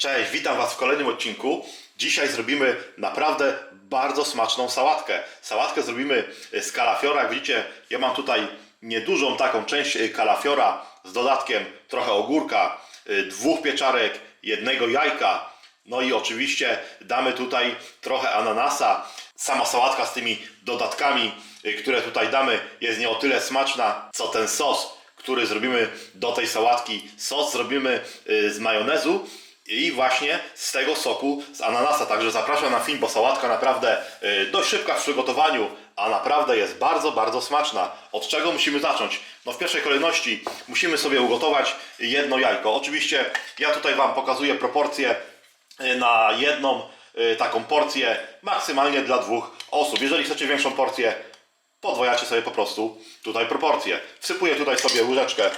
Cześć, witam Was w kolejnym odcinku. Dzisiaj zrobimy naprawdę bardzo smaczną sałatkę. Sałatkę zrobimy z kalafiora. Jak widzicie, ja mam tutaj niedużą taką część y, kalafiora z dodatkiem trochę ogórka, y, dwóch pieczarek, jednego jajka. No i oczywiście damy tutaj trochę ananasa. Sama sałatka z tymi dodatkami, które tutaj damy, jest nie o tyle smaczna, co ten sos, który zrobimy do tej sałatki. Sos zrobimy z majonezu i właśnie z tego soku z ananasa. Także zapraszam na film, bo sałatka naprawdę y, dość szybka w przygotowaniu, a naprawdę jest bardzo, bardzo smaczna. Od czego musimy zacząć? No w pierwszej kolejności musimy sobie ugotować jedno jajko. Oczywiście ja tutaj Wam pokazuję proporcje y, na jedną y, taką porcję, maksymalnie dla dwóch osób. Jeżeli chcecie większą porcję, podwojacie sobie po prostu tutaj proporcje. Wsypuję tutaj sobie łyżeczkę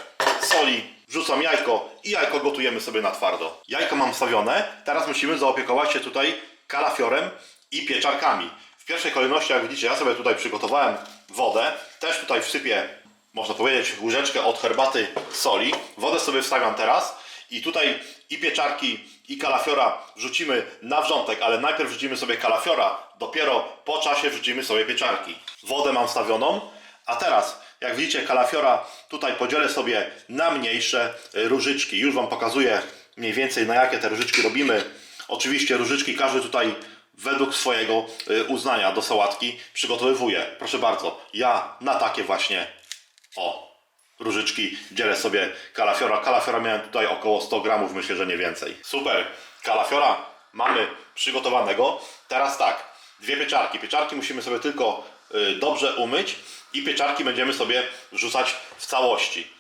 soli, wrzucam jajko i jajko gotujemy sobie na twardo. Jajko mam wstawione, teraz musimy zaopiekować się tutaj kalafiorem i pieczarkami. W pierwszej kolejności, jak widzicie, ja sobie tutaj przygotowałem wodę, też tutaj wsypię, można powiedzieć, łyżeczkę od herbaty soli. Wodę sobie wstawiam teraz i tutaj i pieczarki, i kalafiora wrzucimy na wrzątek, ale najpierw wrzucimy sobie kalafiora, dopiero po czasie wrzucimy sobie pieczarki. Wodę mam stawioną, a teraz, jak widzicie, kalafiora tutaj podzielę sobie na mniejsze y, różyczki. Już Wam pokazuję mniej więcej na jakie te różyczki robimy. Oczywiście różyczki każdy tutaj według swojego y, uznania do sałatki przygotowywuje. Proszę bardzo, ja na takie właśnie o, różyczki dzielę sobie kalafiora. Kalafiora miałem tutaj około 100 gramów, myślę, że nie więcej. Super, kalafiora mamy przygotowanego. Teraz tak, dwie pieczarki. Pieczarki musimy sobie tylko y, dobrze umyć i pieczarki będziemy sobie wrzucać w całości.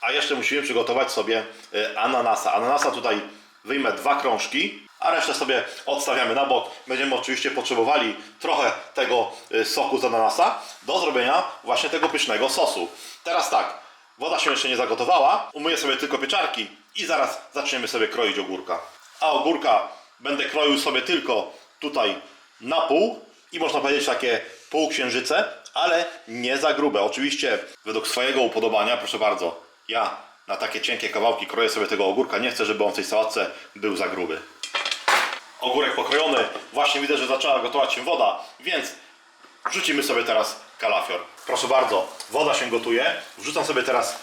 A jeszcze musimy przygotować sobie y, ananasa. Ananasa tutaj wyjmę dwa krążki, a resztę sobie odstawiamy na bok. Będziemy oczywiście potrzebowali trochę tego y, soku z ananasa do zrobienia właśnie tego pysznego sosu. Teraz tak, woda się jeszcze nie zagotowała, umyję sobie tylko pieczarki i zaraz zaczniemy sobie kroić ogórka. A ogórka będę kroił sobie tylko tutaj na pół i można powiedzieć takie półksiężyce, ale nie za grube. Oczywiście według swojego upodobania, proszę bardzo, ja na takie cienkie kawałki kroję sobie tego ogórka. Nie chcę, żeby on w tej sałatce był za gruby. Ogórek pokrojony, właśnie widzę, że zaczęła gotować się woda, więc wrzucimy sobie teraz kalafior. Proszę bardzo, woda się gotuje. Wrzucam sobie teraz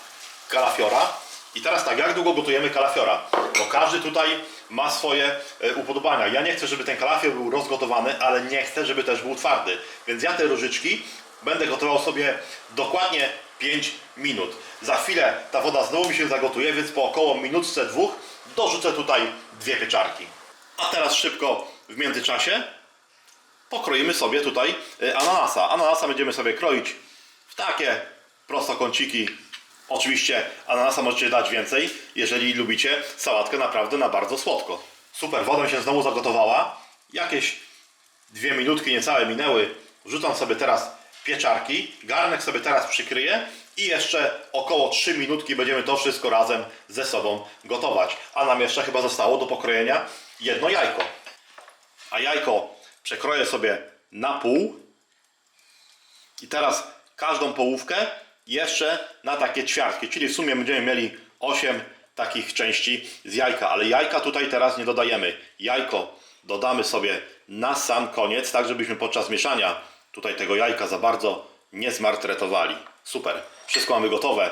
kalafiora. I teraz tak, jak długo gotujemy kalafiora? Bo każdy tutaj ma swoje e, upodobania. Ja nie chcę, żeby ten kalafior był rozgotowany, ale nie chcę, żeby też był twardy. Więc ja te różyczki będę gotował sobie dokładnie 5 minut. Za chwilę ta woda znowu mi się zagotuje, więc po około minutce dwóch dorzucę tutaj dwie pieczarki. A teraz szybko w międzyczasie pokroimy sobie tutaj y, ananasa. Ananasa będziemy sobie kroić w takie prostokąciki. Oczywiście ananasa możecie dać więcej, jeżeli lubicie sałatkę naprawdę na bardzo słodko. Super, woda się znowu zagotowała. Jakieś dwie minutki niecałe minęły. Wrzucam sobie teraz pieczarki. Garnek sobie teraz przykryję i jeszcze około 3 minutki będziemy to wszystko razem ze sobą gotować. A nam jeszcze chyba zostało do pokrojenia jedno jajko. A jajko przekroję sobie na pół. I teraz każdą połówkę jeszcze na takie ćwiartki, czyli w sumie będziemy mieli 8 takich części z jajka, ale jajka tutaj teraz nie dodajemy. Jajko dodamy sobie na sam koniec, tak żebyśmy podczas mieszania tutaj tego jajka za bardzo nie zmartretowali. Super, wszystko mamy gotowe.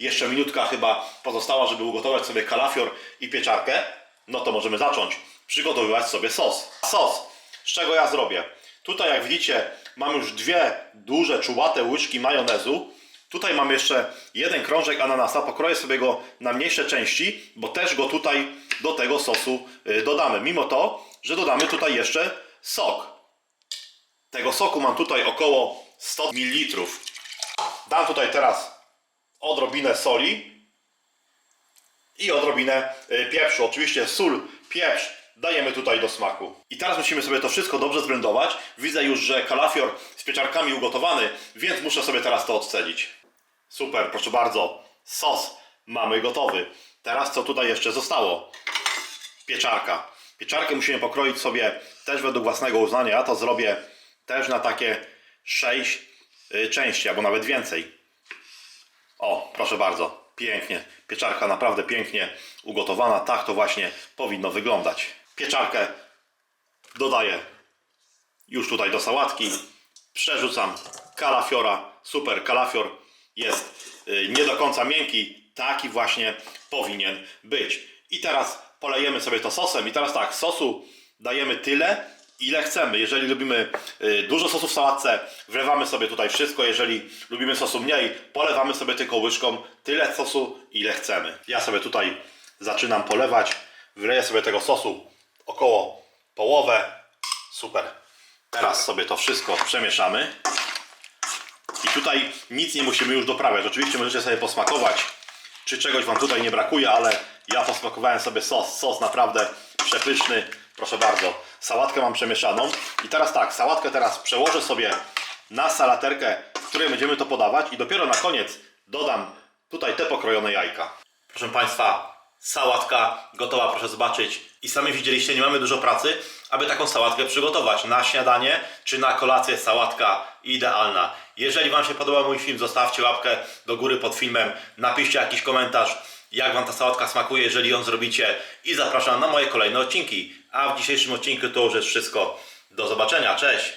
Jeszcze minutka chyba pozostała, żeby ugotować sobie kalafior i pieczarkę. No to możemy zacząć przygotowywać sobie sos. Sos, z czego ja zrobię? Tutaj jak widzicie mam już dwie duże czułate łyżki majonezu. Tutaj mam jeszcze jeden krążek ananasa, pokroję sobie go na mniejsze części, bo też go tutaj do tego sosu y, dodamy. Mimo to, że dodamy tutaj jeszcze sok. Tego soku mam tutaj około 100 ml. Dam tutaj teraz odrobinę soli i odrobinę y, pieprzu. Oczywiście sól, pieprz dajemy tutaj do smaku. I teraz musimy sobie to wszystko dobrze zblendować. Widzę już, że kalafior z pieczarkami ugotowany, więc muszę sobie teraz to odcedzić. Super, proszę bardzo. Sos mamy gotowy. Teraz co tutaj jeszcze zostało? Pieczarka. Pieczarkę musimy pokroić sobie też według własnego uznania. Ja to zrobię też na takie 6 y, części, albo nawet więcej. O, proszę bardzo. Pięknie. Pieczarka naprawdę pięknie ugotowana. Tak to właśnie powinno wyglądać. Pieczarkę dodaję już tutaj do sałatki. Przerzucam kalafiora. Super, kalafior jest y, nie do końca miękki. Taki właśnie powinien być. I teraz polejemy sobie to sosem. I teraz tak, sosu dajemy tyle, ile chcemy. Jeżeli lubimy y, dużo sosu w sałatce, wlewamy sobie tutaj wszystko. Jeżeli lubimy sosu mniej, polewamy sobie tylko łyżką tyle sosu, ile chcemy. Ja sobie tutaj zaczynam polewać. Wleję sobie tego sosu około połowę. Super. Teraz sobie to wszystko przemieszamy. I tutaj nic nie musimy już doprawiać. Oczywiście możecie sobie posmakować, czy czegoś Wam tutaj nie brakuje, ale ja posmakowałem sobie sos. Sos naprawdę przepyszny. Proszę bardzo. Sałatkę mam przemieszaną. I teraz tak, sałatkę teraz przełożę sobie na salaterkę, w której będziemy to podawać i dopiero na koniec dodam tutaj te pokrojone jajka. Proszę Państwa, sałatka gotowa, proszę zobaczyć. I sami widzieliście, nie mamy dużo pracy, aby taką sałatkę przygotować. Na śniadanie czy na kolację sałatka idealna. Jeżeli Wam się podobał mój film, zostawcie łapkę do góry pod filmem, napiszcie jakiś komentarz, jak Wam ta sałatka smakuje, jeżeli ją zrobicie i zapraszam na moje kolejne odcinki. A w dzisiejszym odcinku to już jest wszystko. Do zobaczenia, cześć!